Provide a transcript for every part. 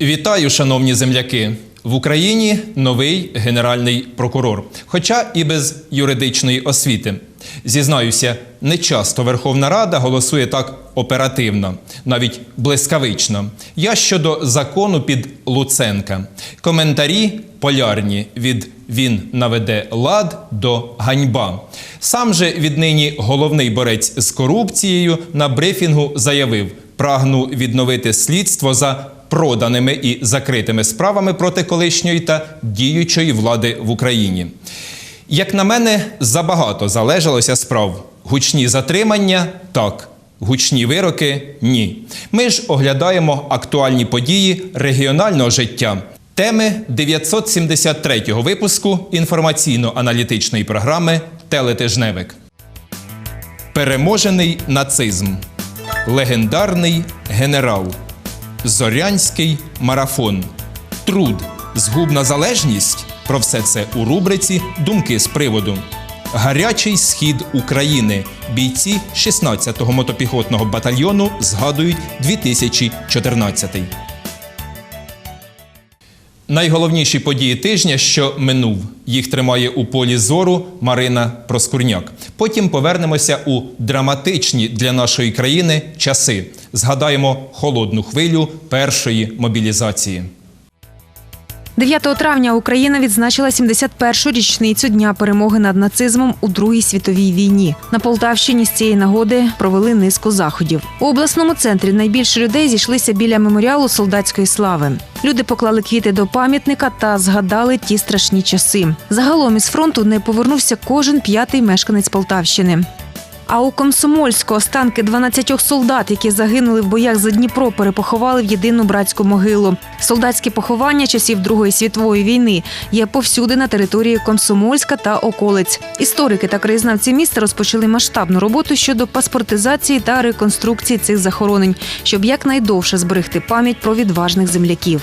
Вітаю, шановні земляки! В Україні новий генеральний прокурор, хоча і без юридичної освіти. Зізнаюся, не часто Верховна Рада голосує так оперативно, навіть блискавично. Я щодо закону під Луценка. Коментарі полярні від він наведе лад до ганьба. Сам же віднині головний борець з корупцією на брифінгу заявив: прагну відновити слідство за проданими і закритими справами проти колишньої та діючої влади в Україні. Як на мене, забагато залежалося справ. Гучні затримання так, гучні вироки ні. Ми ж оглядаємо актуальні події регіонального життя. Теми 973-го випуску інформаційно-аналітичної програми Телетижневик. Переможений нацизм. Легендарний генерал. Зорянський марафон. Труд. Згубна залежність. Про все це у рубриці Думки з приводу. Гарячий схід України. Бійці 16-го мотопіхотного батальйону згадують 2014. Найголовніші події тижня, що минув, їх тримає у полі зору Марина Проскурняк. Потім повернемося у драматичні для нашої країни часи. Згадаємо холодну хвилю першої мобілізації. 9 травня Україна відзначила 71-шу річницю дня перемоги над нацизмом у Другій світовій війні. На Полтавщині з цієї нагоди провели низку заходів. У обласному центрі найбільше людей зійшлися біля меморіалу солдатської слави. Люди поклали квіти до пам'ятника та згадали ті страшні часи. Загалом із фронту не повернувся кожен п'ятий мешканець Полтавщини. А у Комсомольську останки 12 солдат, які загинули в боях за Дніпро, перепоховали в єдину братську могилу. Солдатські поховання часів Другої світової війни є повсюди на території Комсомольська та околиць. Історики та краєзнавці міста розпочали масштабну роботу щодо паспортизації та реконструкції цих захоронень, щоб якнайдовше зберегти пам'ять про відважних земляків.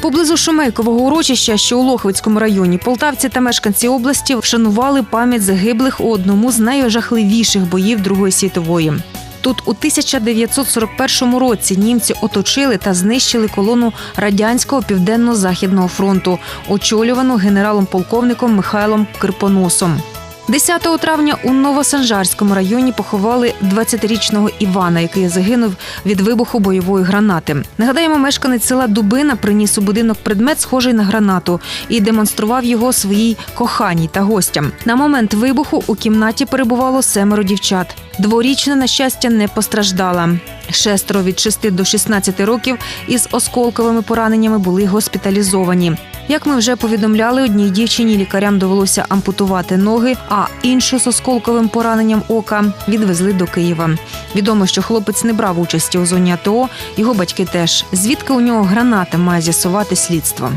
Поблизу Шумейкового урочища, що у Лохвицькому районі, полтавці та мешканці області вшанували пам'ять загиблих у одному з найжахливіших боїв Другої світової. Тут у 1941 році німці оточили та знищили колону радянського південно-західного фронту, очолювану генералом-полковником Михайлом Кирпоносом. 10 травня у Новосанжарському районі поховали 20-річного Івана, який загинув від вибуху бойової гранати. Нагадаємо, мешканець села Дубина приніс у будинок предмет, схожий на гранату, і демонстрував його своїй коханій та гостям. На момент вибуху у кімнаті перебувало семеро дівчат. Дворічна, на щастя, не постраждала. Шестеро від 6 до 16 років із осколковими пораненнями були госпіталізовані. Як ми вже повідомляли, одній дівчині лікарям довелося ампутувати ноги, а іншу з осколковим пораненням ока відвезли до Києва. Відомо, що хлопець не брав участі у зоні АТО, його батьки теж. Звідки у нього граната має з'ясувати слідство.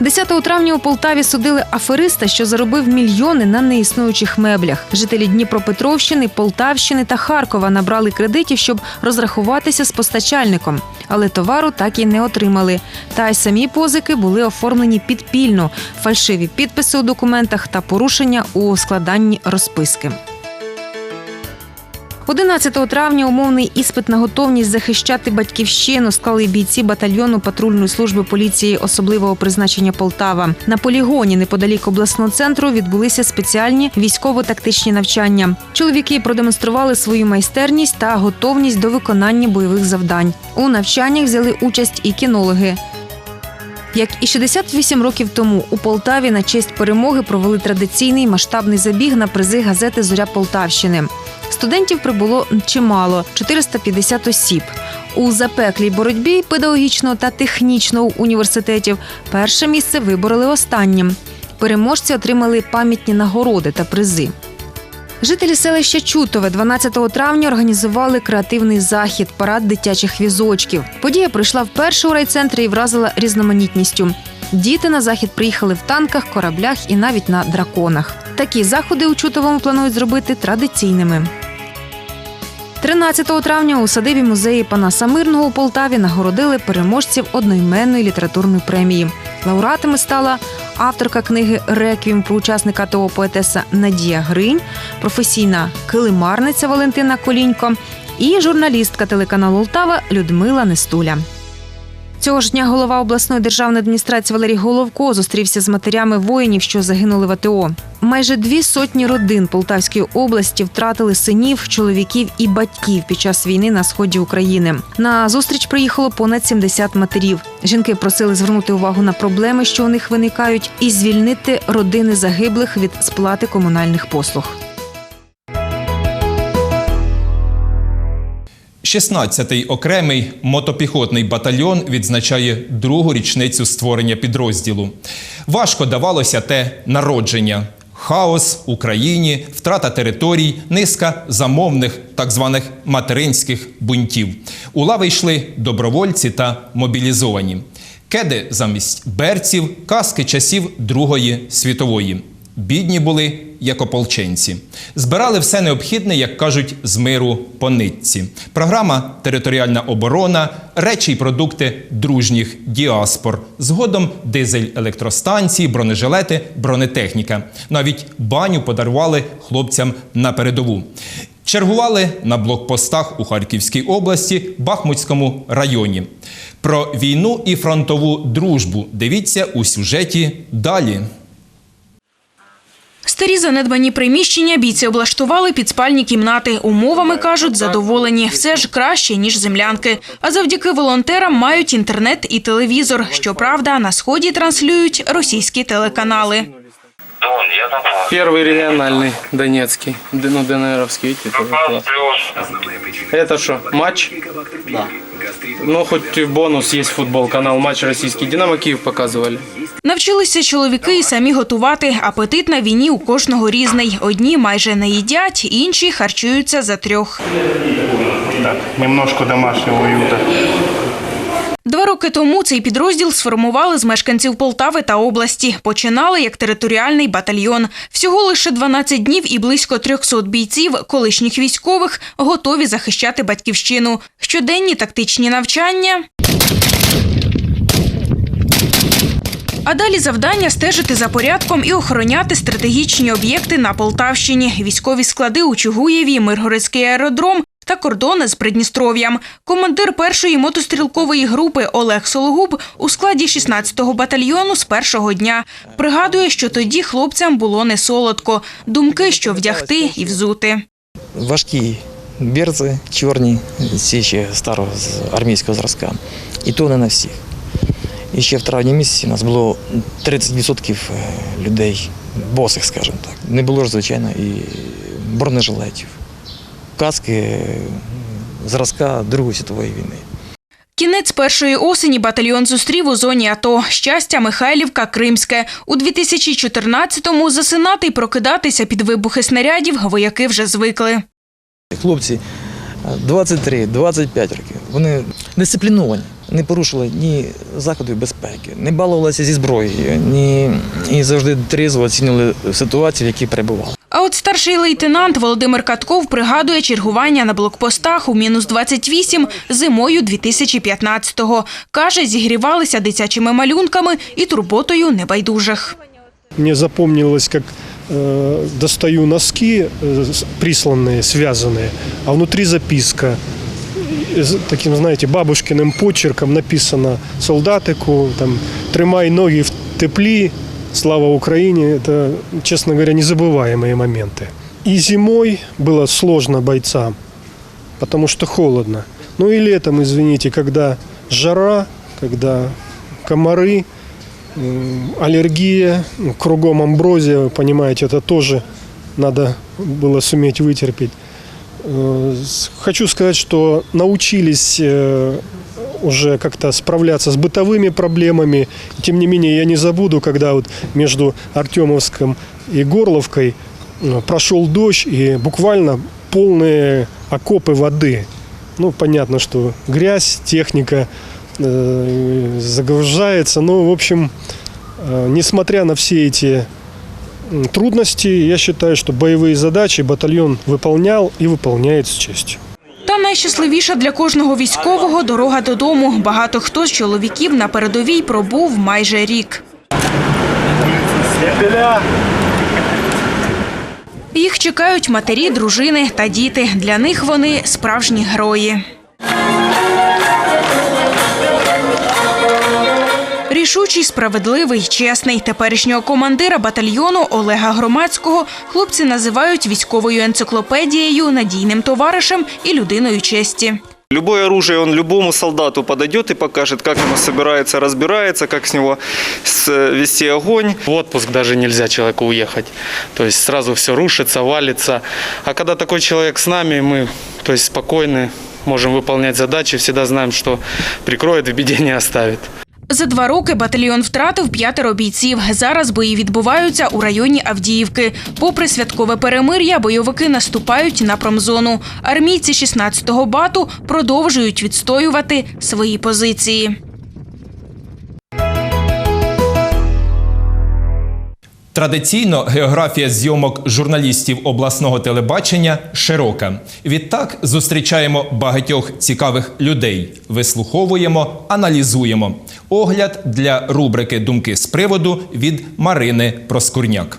10 травня у Полтаві судили афериста, що заробив мільйони на неіснуючих меблях. Жителі Дніпропетровщини, Полтавщини та Харкова набрали кредитів, щоб розрахуватися з постачальником, але товару так і не отримали. Та й самі позики були оформлені підпільно, фальшиві підписи у документах та порушення у складанні розписки. 11 травня умовний іспит на готовність захищати батьківщину склали бійці батальйону патрульної служби поліції особливого призначення Полтава. На полігоні неподалік обласного центру відбулися спеціальні військово-тактичні навчання. Чоловіки продемонстрували свою майстерність та готовність до виконання бойових завдань. У навчаннях взяли участь і кінологи. Як і 68 років тому у Полтаві на честь перемоги провели традиційний масштабний забіг на призи газети Зоря Полтавщини. Студентів прибуло чимало 450 осіб. У запеклій боротьбі педагогічного та технічного університетів перше місце вибороли останнім. Переможці отримали пам'ятні нагороди та призи. Жителі селища Чутове 12 травня організували креативний захід парад дитячих візочків. Подія пройшла вперше у райцентрі і вразила різноманітністю. Діти на захід приїхали в танках, кораблях і навіть на драконах. Такі заходи у Чутовому планують зробити традиційними. 13 травня у садибі музеї Панаса Мирного у Полтаві нагородили переможців одноіменної літературної премії. Лауреатами стала авторка книги Реквім про учасника того поетеса Надія Гринь, професійна килимарниця Валентина Колінько і журналістка телеканалу Лтава Людмила Нестуля. Цього ж дня голова обласної державної адміністрації Валерій Головко зустрівся з матерями воїнів, що загинули в АТО. Майже дві сотні родин Полтавської області втратили синів, чоловіків і батьків під час війни на сході України. На зустріч приїхало понад 70 матерів. Жінки просили звернути увагу на проблеми, що у них виникають, і звільнити родини загиблих від сплати комунальних послуг. 16-й окремий мотопіхотний батальйон відзначає другу річницю створення підрозділу. Важко давалося те народження. Хаос в Україні, втрата територій, низка замовних так званих материнських бунтів. У лави йшли добровольці та мобілізовані. Кеди замість берців, каски часів Другої світової. Бідні були як ополченці. Збирали все необхідне, як кажуть, з миру по нитці. Програма Територіальна оборона, речі й продукти дружніх діаспор. Згодом дизель електростанції, бронежилети, бронетехніка. Навіть баню подарували хлопцям на передову. Чергували на блокпостах у Харківській області, Бахмутському районі. Про війну і фронтову дружбу дивіться у сюжеті далі. Старі занедбані приміщення бійці облаштували під спальні кімнати. Умовами кажуть, задоволені. Все ж краще ніж землянки. А завдяки волонтерам мають інтернет і телевізор. Щоправда, на сході транслюють російські телеканали. Дон, я там класс. Первый региональный Донецкий, Д- ну ДНРовский, видите, тоже класс. Плюс. Это что, матч? Да. Ну, хоть и бонус есть футбол, канал Матч Российский. Динамо Киев показывали. Навчилися чоловіки і самі готувати. Апетит на війні у кожного різний. Одні майже не їдять, інші харчуються за трьох. Так, немножко домашнего уюта. Два роки тому цей підрозділ сформували з мешканців Полтави та області. Починали як територіальний батальйон. Всього лише 12 днів і близько 300 бійців, колишніх військових, готові захищати батьківщину. Щоденні тактичні навчання. А далі завдання стежити за порядком і охороняти стратегічні об'єкти на Полтавщині, військові склади у Чугуєві, Миргородський аеродром та кордони з Придністров'ям. Командир першої мотострілкової групи Олег Сологуб у складі 16-го батальйону з першого дня пригадує, що тоді хлопцям було не солодко. Думки, що вдягти і взути. важкі берці, чорні, ще старого армійського зразка. І то не на всіх. І ще в травні місяці у нас було 30% людей, босих, скажімо так. Не було ж, звичайно, і бронежилетів, каски е, зразка Другої світової війни. Кінець першої осені батальйон зустрів у зоні АТО. Щастя, Михайлівка, Кримське. У 2014-му засинати й прокидатися під вибухи снарядів вояки вже звикли. Хлопці 23-25 років. Вони дисципліновані, не порушили ні заходів безпеки, не балувалися зі зброєю, ні і завжди трезво оцінювали ситуацію, в якій перебували. А от старший лейтенант Володимир Катков пригадує чергування на блокпостах у мінус 28 зимою 2015-го. Каже, зігрівалися дитячими малюнками і турботою небайдужих. Мне запомнилось, как э, достаю носки, э, с- присланные, связанные, а внутри записка. Таким, знаете, бабушкиным почерком написано «Солдатику», там, «Тримай ноги в теплі», «Слава Украине». Это, честно говоря, незабываемые моменты. И зимой было сложно бойцам, потому что холодно. Ну и летом, извините, когда жара, когда комары, аллергия, ну, кругом амброзия, понимаете, это тоже надо было суметь вытерпеть. Э, Хочу сказать, что научились э, уже как-то справляться с бытовыми проблемами. Тем не менее, я не забуду, когда вот между Артемовском и Горловкой э, прошел дождь и буквально полные окопы воды. Ну, понятно, что грязь, техника загружается. Ну, в общем, Несмотря на все эти трудности, я считаю, что боевые задачи батальон выполнял и выполняет с честью. Та найщасливіша для кожного військового дорога додому. Багато хто з чоловіків на передовій пробув майже рік. Їх чекають матері, дружини та діти. Для них вони справжні герої. Рішучий, справедливий, чесний. Теперішнього командира батальйону Олега Громадського хлопці називають військовою енциклопедією, надійним товаришем і людиною честі. Любое оружие он любому солдату подойдет и покажет, как оно собирается, разбирается, как с него с- вести огонь. В отпуск даже нельзя человеку уехать. То есть сразу все рушится, валится. А когда такой человек с нами, мы то есть спокойны, можем выполнять задачи, всегда знаем, что прикроет, в беде не оставит. За два роки батальйон втратив п'ятеро бійців. Зараз бої відбуваються у районі Авдіївки. Попри святкове перемир'я, бойовики наступають на промзону. Армійці 16-го бату продовжують відстоювати свої позиції. Традиційно географія зйомок журналістів обласного телебачення широка. Відтак зустрічаємо багатьох цікавих людей, вислуховуємо, аналізуємо. Огляд для рубрики Думки з приводу від Марини Проскурняк.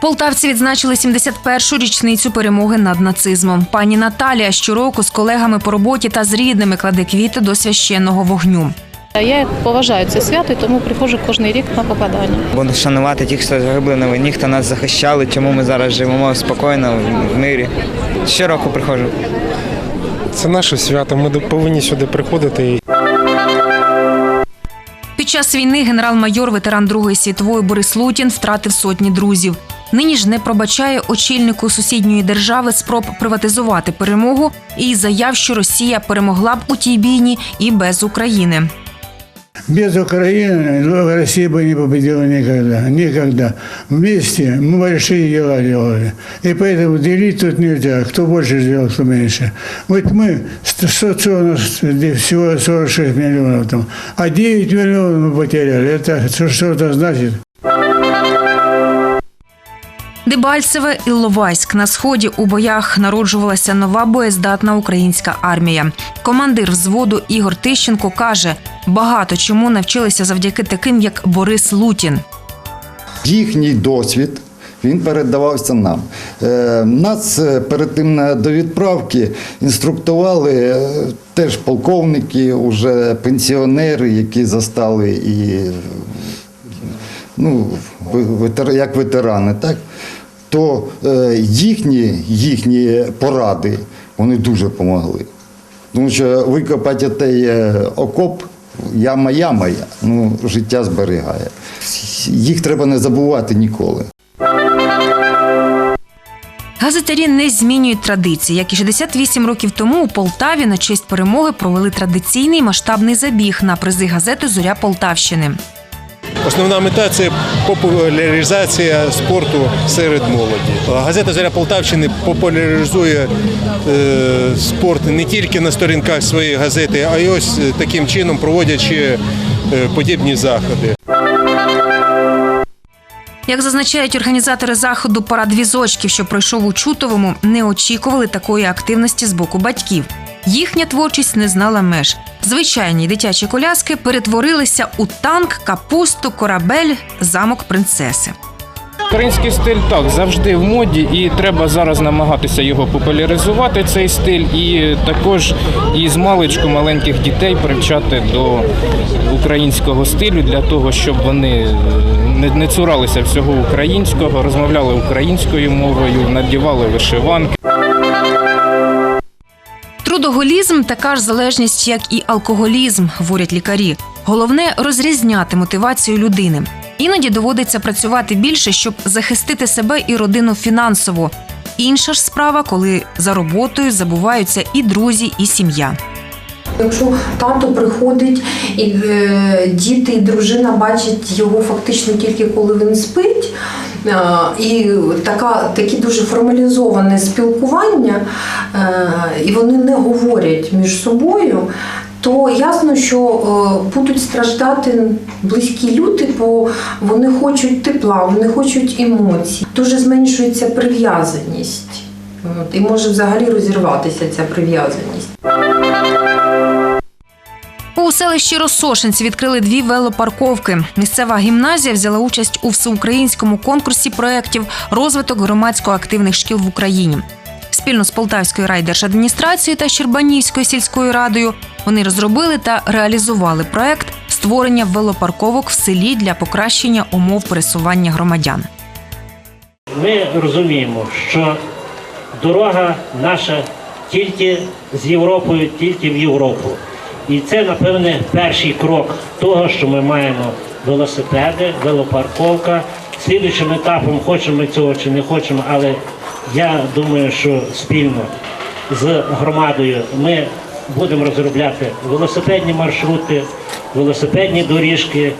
Полтавці відзначили 71-шу річницю перемоги над нацизмом. Пані Наталія щороку з колегами по роботі та з рідними кладе квіти до священного вогню. Я поважаю це свято, тому приходжу кожен рік на покладання. Буду шанувати тих, хто загибли на війні, хто нас захищали, чому ми зараз живемо спокійно в мирі. Щороку приходжу. Це наше свято. Ми повинні сюди приходити Під час війни генерал-майор, ветеран Другої світової Борис Лутін втратив сотні друзів. Нині ж не пробачає очільнику сусідньої держави спроб приватизувати перемогу і заяв, що Росія перемогла б у тій бійні і без України. Без Украины Россия бы не победила никогда. Никогда. Вместе мы большие дела делали. И поэтому делить тут нельзя. Кто больше сделал, кто меньше. Вот мы, что, что у нас всего 46 миллионов там, а 9 миллионов мы потеряли. Это что- что-то значит. Дебальцеве Ілловайськ на сході у боях народжувалася нова боєздатна українська армія. Командир взводу Ігор Тищенко каже: багато чому навчилися завдяки таким, як Борис Лутін. їхній досвід. Він передавався нам. Е, Нас е, перед тим до відправки інструктували е, теж полковники, уже пенсіонери, які застали і ну, як ветерани, так? То е, їхні, їхні поради вони дуже допомогли. Тому що викопати той окоп, яма яма, ну, життя зберігає. Їх треба не забувати ніколи. Газетарі не змінюють традиції. Як і 68 років тому у Полтаві на честь перемоги провели традиційний масштабний забіг на призи газети Зоря Полтавщини. Основна мета це популяризація спорту серед молоді. Газета Зоря Полтавщини популяризує е, спорт не тільки на сторінках своєї газети, а й ось е, таким чином проводять ще е, подібні заходи. Як зазначають організатори заходу парад візочків, що пройшов у Чутовому, не очікували такої активності з боку батьків. Їхня творчість не знала меж. Звичайні дитячі коляски перетворилися у танк, капусту, корабель, замок принцеси. Український стиль так завжди в моді, і треба зараз намагатися його популяризувати. Цей стиль, і також і з маличку маленьких дітей привчати до українського стилю для того, щоб вони е, не цуралися всього українського, розмовляли українською мовою, надівали вишиванки. Трудоголізм така ж залежність, як і алкоголізм, говорять лікарі. Головне розрізняти мотивацію людини. Іноді доводиться працювати більше, щоб захистити себе і родину фінансово. Інша ж справа, коли за роботою забуваються і друзі, і сім'я. Якщо тато приходить і е, діти і дружина бачать його фактично тільки коли він спить, е, і така, такі дуже формалізоване спілкування, е, і вони не говорять між собою, то ясно, що будуть страждати близькі люди, бо вони хочуть тепла, вони хочуть емоцій. Дуже зменшується прив'язаність. І може взагалі розірватися ця прив'язаність. У селищі Росошинці відкрили дві велопарковки. Місцева гімназія взяла участь у всеукраїнському конкурсі проєктів розвиток громадсько активних шкіл в Україні. Спільно з Полтавською райдержадміністрацією та Щербанівською сільською радою вони розробили та реалізували проект створення велопарковок в селі для покращення умов пересування громадян. Ми розуміємо, що дорога наша тільки з Європою, тільки в Європу. І це, напевне, перший крок того, що ми маємо велосипеди, велопарковка. Слідуючим етапом, хочемо цього чи не хочемо, але я думаю, що спільно з громадою ми будемо розробляти велосипедні маршрути, велосипедні доріжки.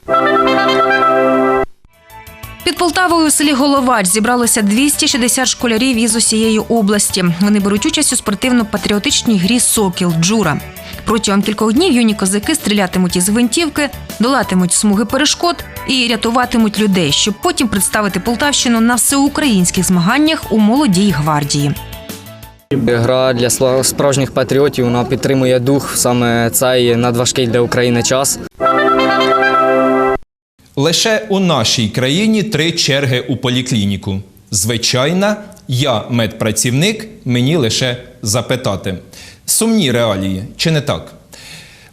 Полтавою у селі Головач зібралося 260 школярів із усієї області. Вони беруть участь у спортивно-патріотичній грі Сокіл Джура. Протягом кількох днів юні козаки стрілятимуть із гвинтівки, долатимуть смуги перешкод і рятуватимуть людей, щоб потім представити Полтавщину на всеукраїнських змаганнях у молодій гвардії. Гра для справжніх патріотів вона підтримує дух саме цей надважкий для України час. Лише у нашій країні три черги у поліклініку. Звичайна, я медпрацівник, мені лише запитати. Сумні реалії, чи не так?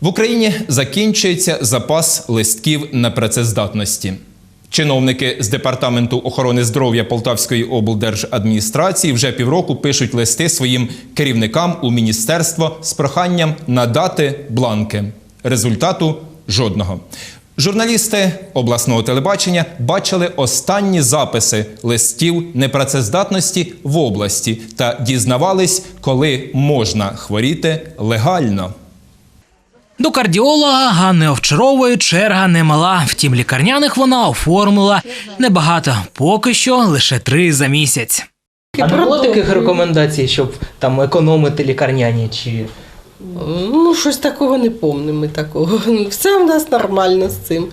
В Україні закінчується запас листків непрацездатності. Чиновники з департаменту охорони здоров'я Полтавської облдержадміністрації вже півроку пишуть листи своїм керівникам у міністерство з проханням надати бланки. Результату жодного. Журналісти обласного телебачення бачили останні записи листів непрацездатності в області та дізнавались, коли можна хворіти легально. До кардіолога Ганни Овчарової черга немала. Втім, лікарняних вона оформила небагато. Поки що лише три за місяць. А не було таких рекомендацій, щоб там економити лікарняні чи. Ну, щось такого не помнимо. Ми такого. Все в нас нормально з цим.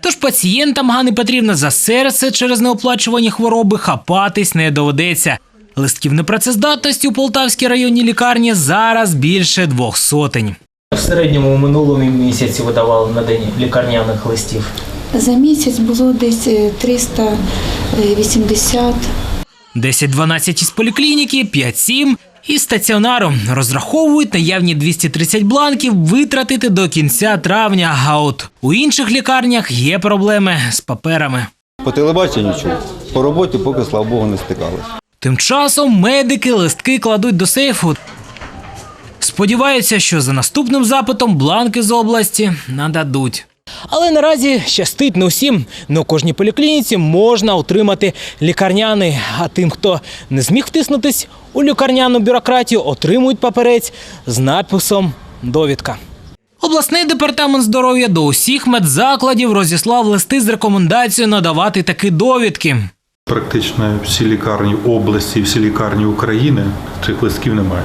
Тож пацієнтам Ганни Петрівна за серце через неоплачувані хвороби хапатись не доведеться. Листків непрацездатності у Полтавській районній лікарні зараз більше двох сотень. В середньому у минулому місяці видавали на день лікарняних листів. За місяць було десь е, 380. 10-12 із поліклініки, 5-7 із стаціонару. Розраховують наявні 230 бланків витратити до кінця травня. А от у інших лікарнях є проблеми з паперами. По телебаченню чув. По роботі поки, слава Богу, не стикалися. Тим часом медики листки кладуть до сейфу. Сподіваються, що за наступним запитом бланки з області нададуть. Але наразі щастить не усім. У кожній поліклініці можна отримати лікарняний. А тим, хто не зміг втиснутись у лікарняну бюрократію, отримують паперець з надписом Довідка. Обласний департамент здоров'я до усіх медзакладів розіслав листи з рекомендацією надавати такі довідки. Практично всі лікарні області, всі лікарні України цих листків немає.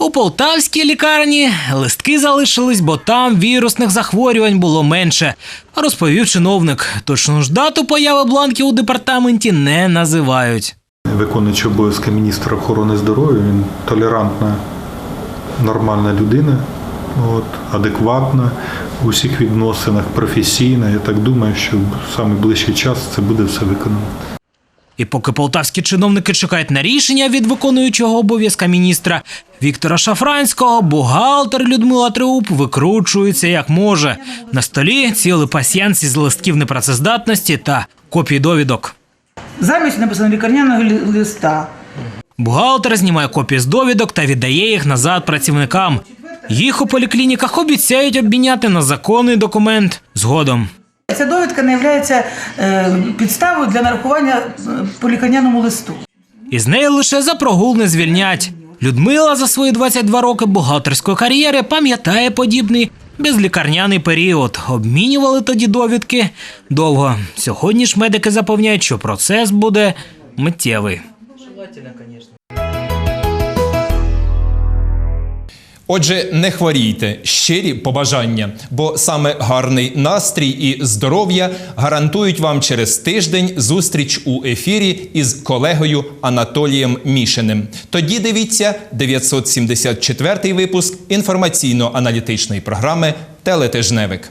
У полтавській лікарні листки залишились, бо там вірусних захворювань було менше, розповів чиновник. Точну ж дату появи бланків у департаменті не називають. Виконуючи обов'язки міністра охорони здоров'я, він толерантна, нормальна людина, от, адекватна у всіх відносинах, професійна. Я так думаю, що в найближчий час це буде все виконано. І поки полтавські чиновники чекають на рішення від виконуючого обов'язка міністра Віктора Шафранського, бухгалтер Людмила Триуп викручується як може. На столі цілий пасьянс із листків непрацездатності та копій довідок. Замість написано лікарняного лі- листа. Бухгалтер знімає копії з довідок та віддає їх назад працівникам. Їх у поліклініках обіцяють обміняти на законний документ згодом. Ця довідка не є підставою для нарахування е, по лікарняному листу. Із неї лише за прогул не звільнять. Людмила за свої 22 роки бухгалтерської кар'єри пам'ятає подібний безлікарняний період. Обмінювали тоді довідки довго. Сьогодні ж медики запевняють, що процес буде миттєвий. Отже, не хворійте, щирі побажання, бо саме гарний настрій і здоров'я гарантують вам через тиждень зустріч у ефірі із колегою Анатолієм Мішиним. Тоді дивіться 974 випуск інформаційно-аналітичної програми Телетижневик.